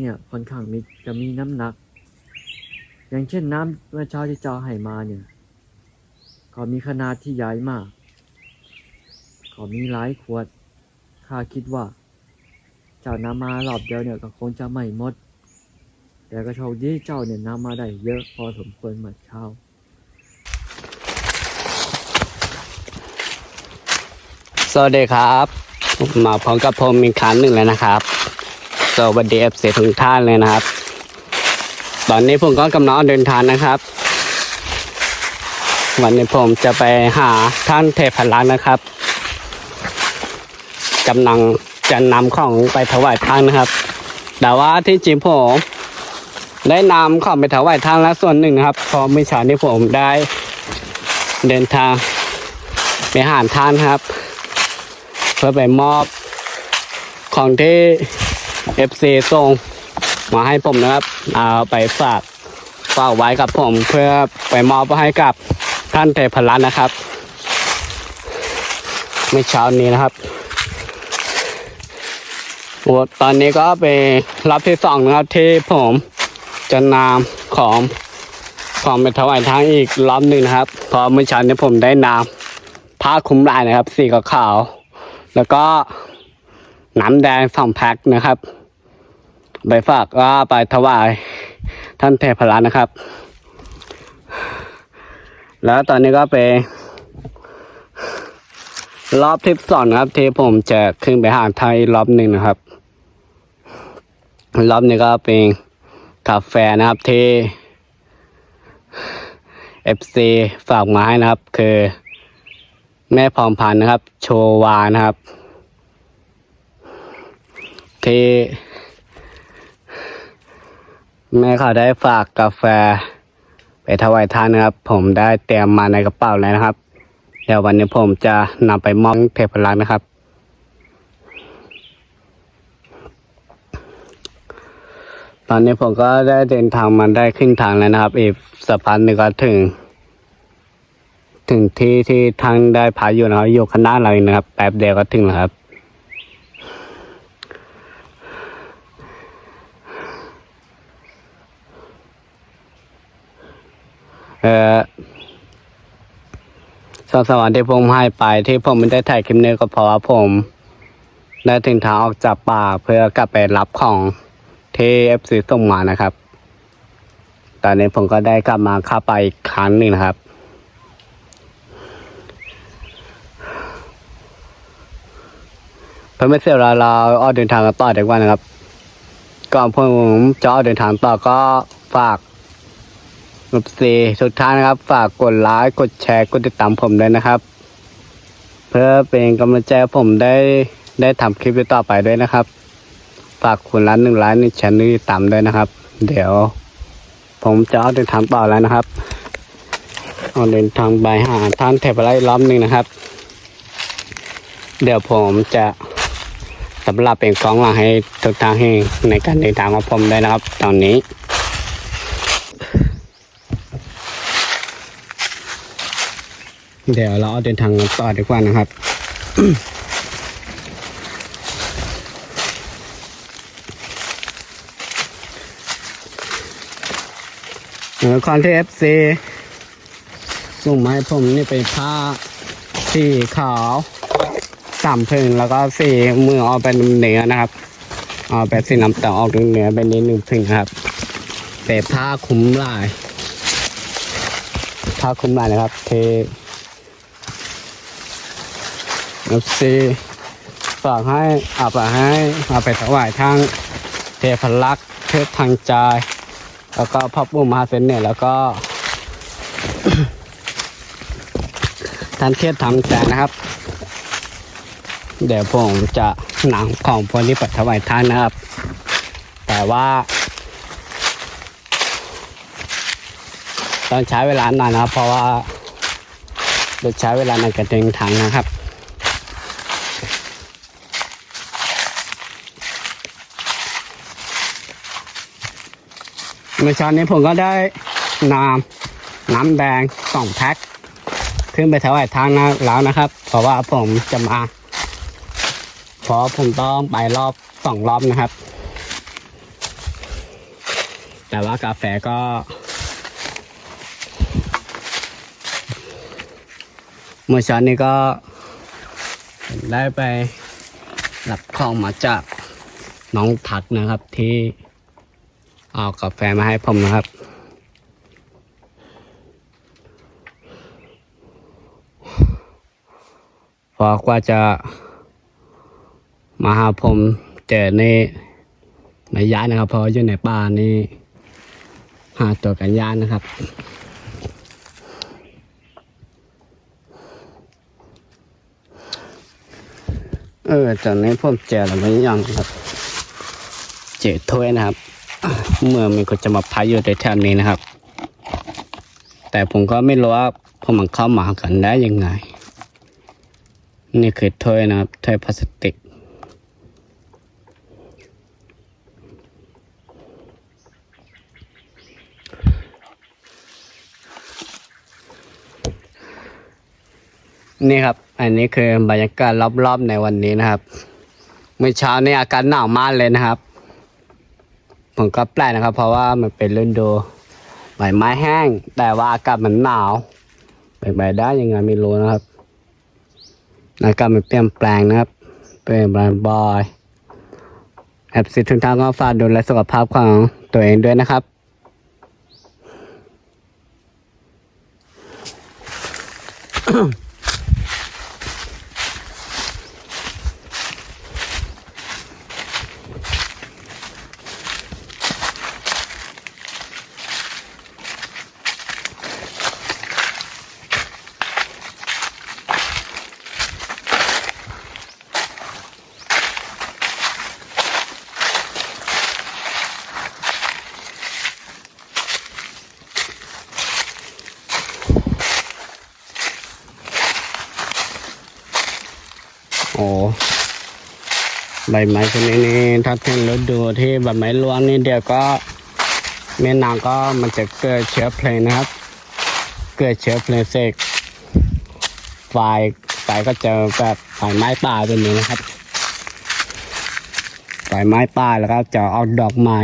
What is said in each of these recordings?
เนี่ยค่อนข้างมีจะมีน้ำหนัก อย่างเช่นน้ำเมื่อเช้าที่เจ้าให้มาเนี่ยก็มีขนาดที่ใหญ่มากก็มีหลายขวดข้าคิดว่า เจ้านำมารอบเดียวเนี่ยก็คงจะไม่หมด แต่ก็โชคดีเจ้าเนี่ยนำมาได้เยอะพอสมควรเมื่อเช้าสวัสดีครับ มาพร้อมกับผมอีกครั้งหนึ่งแล้วนะครับ สวัสดีเอฟซีทุกท่านเลยนะครับ ตอนนี้ผมก็กำลังเดินทางนะครับ วันนี้ผมจะไปหาท่านเทพรักษ์นะครับกำลังจะนำของไปถวายท่านนะครับ แต่ว่าที่จริงผมได้นำของไปถวายท่านแล้วส่วนหนึ่งนะครับพอเมื่อเช้านี้ผมได้เดินทางไปหาท่านครับ เพื่อไปมอบของที่ FC ส่งมาให้ผมนะครับ เอาไปฝากฝากไว้กับผมเพื่อไปมอบให้กับท่านเทพรัตน์นะครับไม่เช้านี้นะครับโอ้ตอนนี้ก็เป็นรับที่สองนะครับที่ผมจะนำของของไปถวายทางอีกรอบหนึ่งนะครับ พอเมื่อเช้านี้ผมได้นำผ้าคลุมลายนะครับ สีขาว แล้วก็น้ำแดงสองแพ็คนะครับ ไปฝากว่าไปถวาย ท่านเทพรัตน์นะครับ แล้วตอนนี้ก็เป็นรอบที่สอนะครับที่ผมจะขึ้นไปหาไทยรอบหนึ่งนะครับ รอบนี้ก็เป็นกาแฟนะครับที่ FC ฝากมาให้นะครับ คือ แม่พรพันธ์นะครับ โชวานะครับ ที่ แม่เขาได้ฝากกาแฟ ไปถวายทานนะครับ ผมได้เตรียมมาในกระเป๋าแล้วนะครับ เดี๋ยววันนี้ผมจะนำไปมอบเทพรักษ์นะครับตอนนี้ผมก็ได้เดินทางมาได้ครึ่งทางแล้วนะครับ อีกสักพักหนึ่งก็ถึง ถึงที่ที่ทางได้พาอยู่นะครับอยู่ข้างหน้าเราเองนะครับ แป๊บเดียวก็ถึงแล้วครับ เอ่อสองสามวันที่ผมให้ไปที่ผมไม่ได้ถ่ายคลิปนี้ก็เพราะว่าผมได้ถึงทางออกจากป่าเพื่อกลับไปรับของที่เอฟซีส่งมานะครับ ตอนนี้ผมก็ได้กลับมาเข้าไปอีกครั้งหนึ่งนะครับ เพื่อไม่เสียเวลาเราออกเดินทางกันต่อดีกว่านะครับ ก่อนผมจะออกเดินทางต่อก็ฝาก รูปสีทุกท่านนะครับ ฝากกดไลค์กดแชร์กดติดตามผมด้วยนะครับ เพื่อเป็นกำลังใจให้ผมได้ได้ทำคลิปต่อไปด้วยนะครับ ฝากคุณร้านหนึ่งร้านหนึ่งแชร์นึงติดตามด้วยนะครับ เดี๋ยว ผมจะออกเดินทางต่อแล้วนะครับออกเดินทางไปหาท่านเทพไลรอบหนึ่งนะครับ เดี๋ยวผมจะสำหรับเป็นกองหลังให้ทุกท่านให้ในการเดินทางของผมได้นะครับ ตอนนี้ เดี๋ยวเราเดินทางต่อดีกว่านะครับเออคอนเทฟซีส่งมาให้ผมนี่เป็นผ้าสีขาวสามพึ่งแล้วก็สีมือออกเป็นเหนือนะครับเอาเป็นสีน้ำตาลออกเหนือเป็นนิดหนึ่งพึ่งครับ แต่ผ้าคลุ้มลาย ผ้าคลุ้มลายนะครับเท เอฟซีฝากให้อาไปให้อาไปถวายทางเทพลักษ์เทพทางใจ แล้วก็พระบุมหาเซนเนี่ยแล้วก็ท่านเทพทางใจนะครับ เดี๋ยวผมจะหนังของพวกนี้ไปถวายท่านนะครับ แต่ว่าต้องใช้เวลานานนะครับเพราะว่าจะใช้เวลาในการเดินทางนะครับ เมื่อเช้านี้ผมก็ได้น้ำน้ำแดงสองแพ็คขึ้นไปถวายทางนะแล้วนะครับ เพราะว่าผมจะมาเพราะผมต้องไปรอบสองรอบนะครับ แต่ว่ากาแฟก็ เมื่อเช้านี้ก็ได้ไปรับของมาจากน้องทักนะครับที่ เอากาแฟมาให้ผมนะครับพราะกว่าจะมาหาผมเจอในในย้ายนะครับพราะอยู่ในป่านี่หาตัวกันยานนะครับเออตอนนี้ผมเจอแล้วไม่ยังครับ เจอถ้วยนะครับ เมื่อมีคนจะมาพักอยู่ในแถวนี้นะครับ แต่ผมก็ไม่รู้ว่าพวกมันเข้ามากันได้ยังไง นี่คือถ้วยนะครับถ้วยพลาสติก นี่ครับ อันนี้คือบรรยากาศรอบๆในวันนี้นะครับ เมื่อเช้านี้อากาศหนาวมากเลยนะครับ ผมก็แปลกนะครับ เพราะว่ามันเป็นฤดูใบไม้แห้ง แต่ว่าอากาศมันหนาวเป็นไปได้ยังไงไม่รู้นะครับอากาศมันเปลี่ยนแปลงนะครับ เป็นแปลงบ่อยแอบสิทุนทางก็ฝากดูแลสุขภาพของตัวเองด้วยนะครับโอ้ ใบไม้ชนิดนี้ถ้าถึงฤดูที่ใบไม้ร่วงนี่เดี๋ยวก็แม่นางก็มันจะเกิดเชื้อเพลิงนะครับ เกิดเชื้อเพลิงเสกไฟไฟก็จะแบบไฟไม้ป่าแบบนี้นะครับไฟไม้ป่าแล้วก็จะออกดอกไม้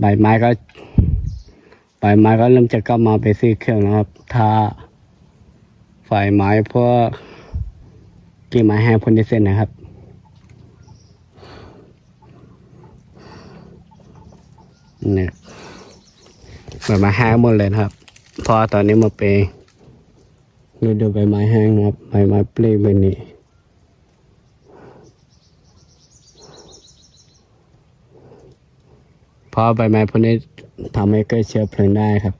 ใบไม้ก็ใบไม้ก็เริ่มจะกลับมาเป็นสีเขียวนะครับ ถ้าไฟไม้พวกกิ่งไม้แห้งพ่นเส้นนะครับ เนี่ยใบไม้แห้งหมดเลยครับ พอตอนนี้มาเป็นฤดูใบไม้แห้งครับใบไม้ปลิวแบบนี้เพราะใบไม้พวกนี้ทำให้เกิดเชื้อเพลิงได้ครับ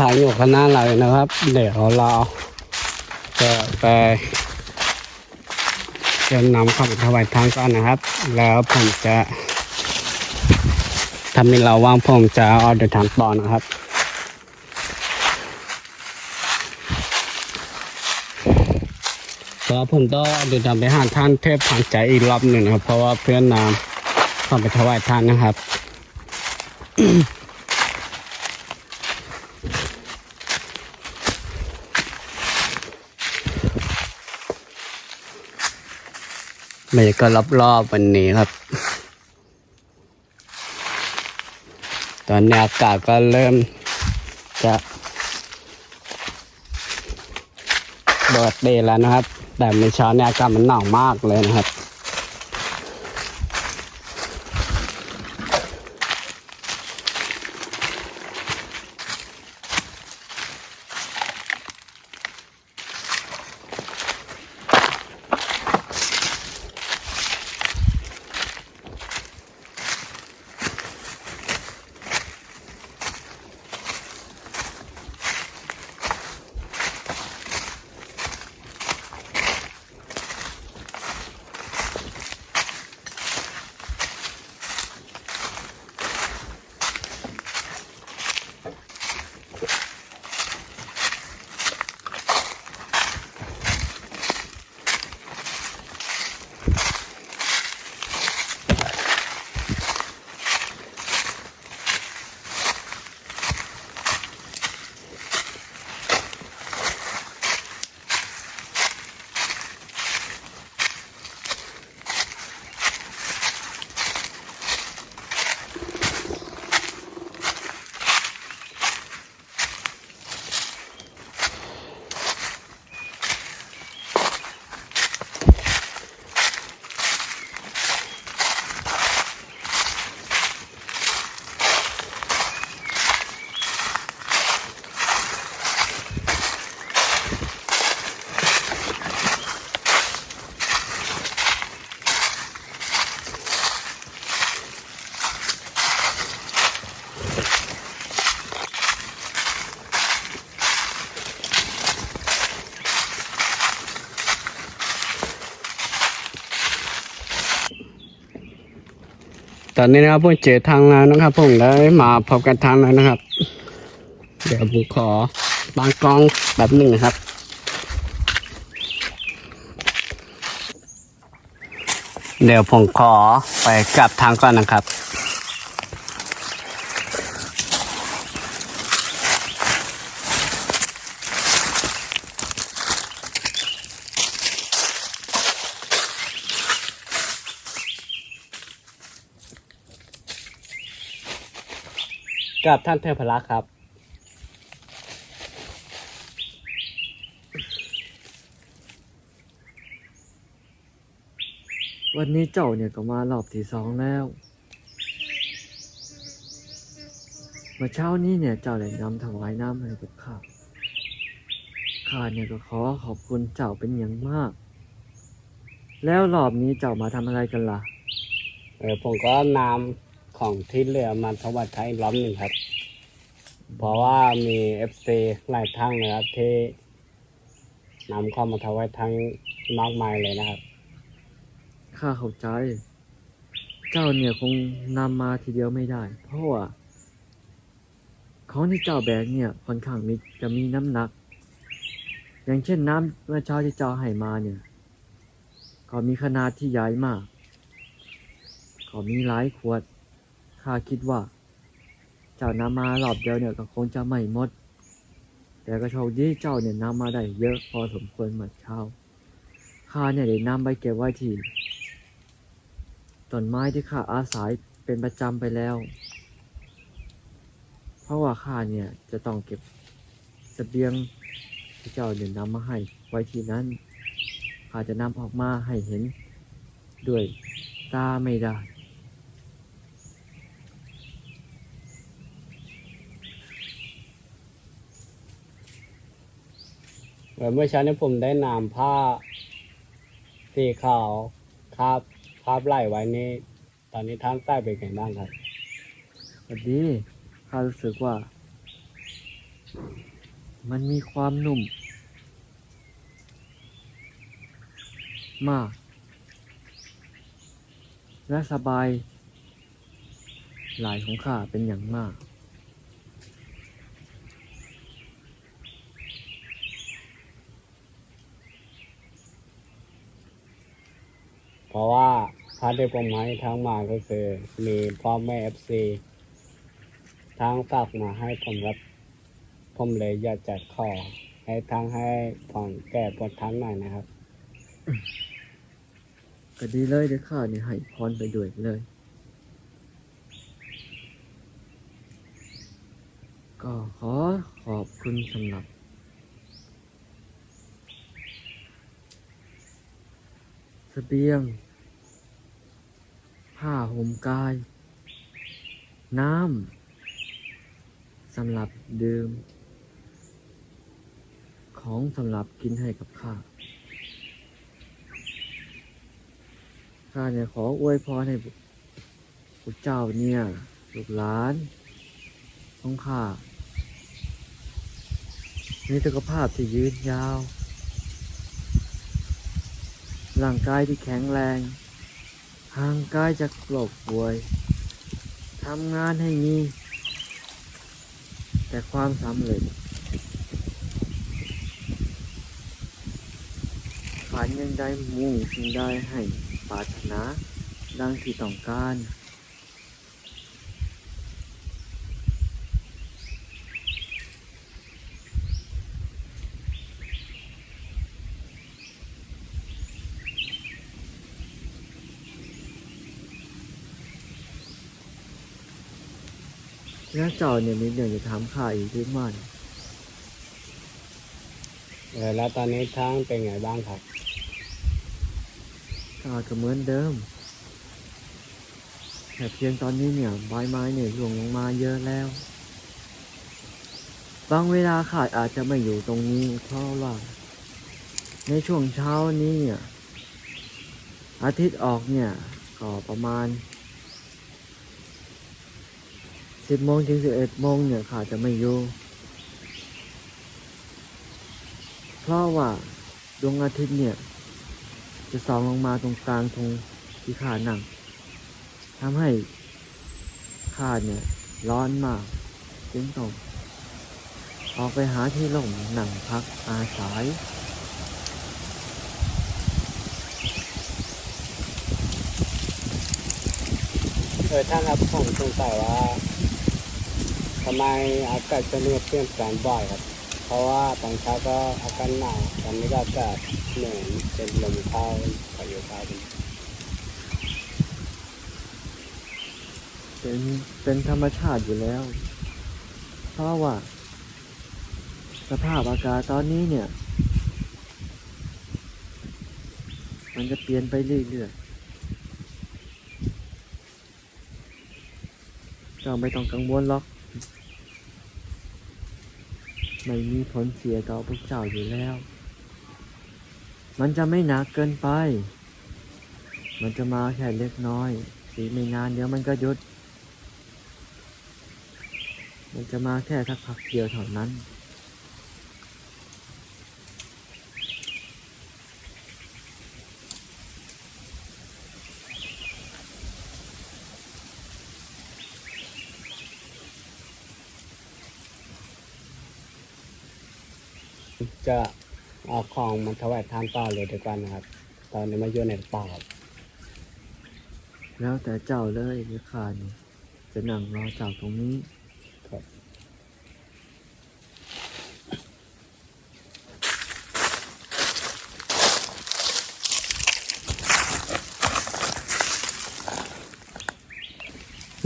ทางอยู่ข้างหน้าเราเลยนะครับ เดี๋ยวเราจะไปเตรียมนำเข้าไปถวายทานก่อนนะครับ แล้วผมจะถ้ามีเราว่างผมจะเอาเดินทางต่อนะครับเพราะว่าผมต้องเดินทางไปหาท่านเทพทางใจอีกรอบหนึ่งนะครับ เพราะว่าเพื่อนนำเข้าไปถวายทานนะครับ รรยากาศรอบๆวันนี้ครับ ตอนนี้อากาศก็เริ่มจะเบิดเดย์แล้วนะครับ แต่ในเช้าเนี่ยอากาศมันหนาวมากเลยนะครับ ตอนนี้นะครับผมเจอทางแล้วนะครับผมได้มาพบกันทางแล้วนะครับ เดี๋ยวผมขอบางกล้องแบบหนึ่งนะครับเดี๋ยวผมขอไปกลับทางก่อนนะครับ กับท่านเทพรักษ์ครับ วันนี้เจ้าเนี่ยก็มารอบที่สองแล้ว เมื่อเช้านี้เนี่ยเจ้าได้นำถวายน้ำให้กับข้าข้าเนี่ยก็ขอขอบคุณเจ้าเป็นอย่างมาก แล้วรอบนี้เจ้ามาทำอะไรกันล่ะ เออผมก็นำ ของที่เหลือมาถวายท่านอีกรอบหนึ่งครับ เพราะว่ามีเอฟซีหลายท่านนะครับที่นำเข้ามาถวายท่านมากมายเลยนะครับ ข้าเข้าใจ เจ้าเนี่ยคงนำมาทีเดียวไม่ได้ เพราะว่าของที่เจ้าแบกเนี่ยค่อนข้างมีจะมีน้ำหนัก อย่างเช่นน้ำเมื่อเช้าที่เจ้าให้มาเนี่ย ก็มีขนาดที่ใหญ่มาก ก็มีหลายขวด ข้าคิดว่า เจ้านำมารอบเดียวเนี่ยก็คงจะไม่หมด แต่ก็โชคดีเจ้าเนี่ยนำมาได้เยอะพอสมควรเหมื่อเช้าข้าเนี่ยได้นำไปเก็บไว้ที่ต้นไม้ที่ข้าอาศัยเป็นประจำไปแล้ว เพราะว่าข้าเนี่ยจะต้องเก็บเสบียงที่เจ้าเนี่ยนำมาให้ไว้ที่นั้นข้าจะนำออกมาให้เห็นด้วยตาไม่ได้ เมื่อเช้านี้ผมได้นำผ้าสีขาวคาบคาบไหลไว้นี่ตอนนี้ท่านใส่เป็นไงบ้างครับวันนี้ข้ารู้สึกว่า มันมีความนุ่ม มาก และสบายหลายของข้าเป็นอย่างมาก เพราะว่าพระที่ผมให้ทั้งมาก็คือมีพ่อแม่เอฟซีทั้งฝากมาให้ผมรับ ผมเลยอยากจะขอให้ทั้งให้ผ่อนแก่ปวดทั้งหน่อยนะครับ ก็ดีเลยเดี๋ยวข้าเนี่ยให้พรไปด้วยเลย ก็ขอขอบคุณสำหรับ เสบียง ผ้าห่มกาย น้ำสำหรับดื่ม ของสำหรับกินให้กับข้า ข้าเนี่ยขออวยพรให้พวกเจ้าเนี่ยลูกหลานของข้ามีสุขภาพที่ยืนยาว ร่างกายที่แข็งแรง ห่างกายจากโรคป่วย ทำงานให้มี แต่ความสำเร็จ ฝันยังได้มุ่งสิ่งใดให้ปรารถนา ดังที่ต้องการ แล้วเจ้าเนี่ยมีเรื่องจะถามข้าอีกหรือไม่เออแล้วตอนนี้ทั้งเป็นไงบ้างครับ ข้าก็เหมือนเดิม แต่เพียงตอนนี้เนี่ยใบไม้เนี่ยร่วงลงมาเยอะแล้ว บางเวลาข้าอาจจะไม่อยู่ตรงนี้เพราะว่า ในช่วงเช้านี้เนี่ยอาทิตย์ออกเนี่ยก็ประมาณ สิบโมงถึงสิบเอ็ดโมงเนี่ยข้าจะไม่อยู่ เพราะว่าดวงอาทิตย์เนี่ย จะส่องลงมาตรงกลางตรงที่ข้านั่งทำให้ข้าเนี่ย ร้อนมากจึงต้องออกไปหาที่ร่มนั่งพักอาศัยเออท่านครับผมสงสัยว่า ทำไมอากาศจะเปลี่ยนแปลงบ่อยครับ เพราะว่าตอนเช้าก็อากาศหนาวตอนนี้ก็อากาศเหมือนเป็นลมเข้าพายุเข้าเป็นเป็นเป็นธรรมชาติอยู่แล้ว เพราะว่า สภาพอากาศตอนนี้เนี่ย มันจะเปลี่ยนไปเรื่อยๆเจ้าไม่ต้องกังวลหรอก ไม่มีผลเสียต่อพวกเจ้าอยู่แล้ว มันจะไม่หนักเกินไป มันจะมาแค่เล็กน้อย สีไม่นานเดี๋ยวมันก็หยุด มันจะมาแค่สักพักเดียวเท่านั้น จะเอาของมันถวายท่านต่อเลยดีกว่านะครับ ตอนนี้มาอยู่ในป่าครับแล้วแต่เจ้าเลยหรือข้านี่จะนั่งรอเจ้าตรงนี้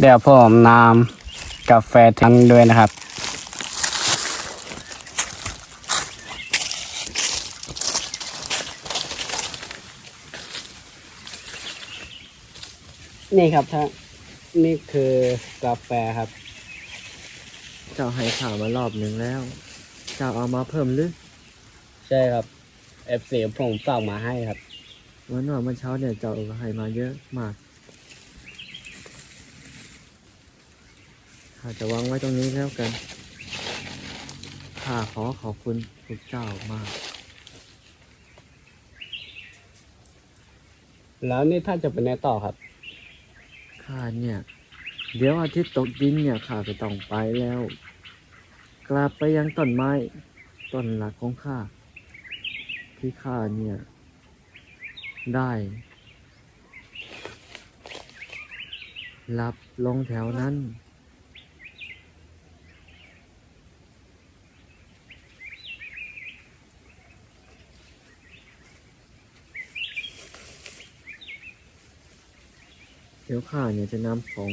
เดี๋ยวผมนำกาแฟทั้งด้วยนะครับ นี่ครับท่านนี่คือกาแฟครับ เจ้าให้ข่าวมารอบหนึ่งแล้ว เจ้าเอามาเพิ่มหรือ ใช่ครับ FC ผมฝากมาให้ครับเหมื่อนว่าเมื่อเช้าเนี่ยเจ้าเอาให้มาเยอะมากข้าจะวางไว้ตรงนี้แล้วกัน ข้าขอขอบคุณพวกเจ้ามาก แล้วนี่ท่านจะไปไหนต่อครับ ข้าเนี่ย เดี๋ยวอาทิตย์ตกดินเนี่ยข้าจะต้องไปแล้ว กลับไปยังต้นไม้ ต้นหลักของข้าที่ข้าเนี่ย ได้หลับลงแถวนั้น เดี๋ยวข้าเนี่ยจะนำของ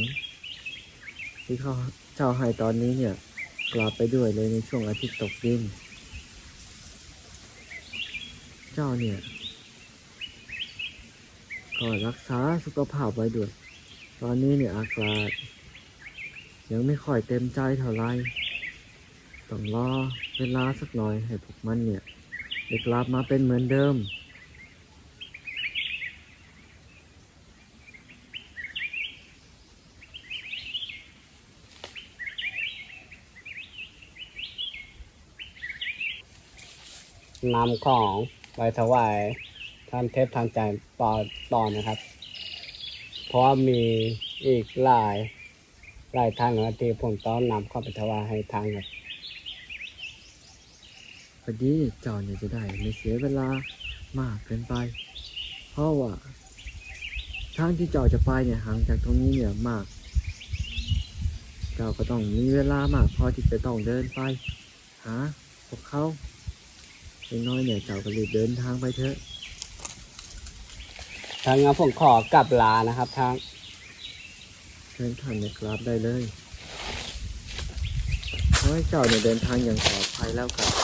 ที่เขาเจ้าให้ตอนนี้เนี่ย กลับไปด้วยเลยในช่วงอาทิตย์ตกดิน เจ้าเนี่ย ก็รักษาสุขภาพไว้ด้วย ตอนนี้เนี่ยอากาศยังไม่ค่อยเต็มใจเท่าไรต้องรอเวลาสักหน่อยให้พวกมันเนี่ยได้กลับมาเป็นเหมือนเดิม นำของไปถวายท่านเทพทางใจปอตอนนะครับ เพราะว่ามีอีกหลายหลายท่านนะที่ผมต้องนำเข้าไปถวายให้ทางครับพอดีเจ้าเนี่ยจะได้ไม่เสียเวลามากเกินไป เพราะว่าทางที่เจ้าจะไปเนี่ยห่างจากตรงนี้เนี่ยมาก เจ้าก็ต้องมีเวลามากพอที่จะต้องเดินไปหาพวกเขา น้อยเนี่ยเจ้าก็รีบเดินทางไปเถอะ ทางนั้นผมขอกลับลานะครับทางเชิญท่านเนี่ยกลับได้เลยขอให้เจ้าเนี่ยเดินทางอย่างปลอดภัยแล้วกัน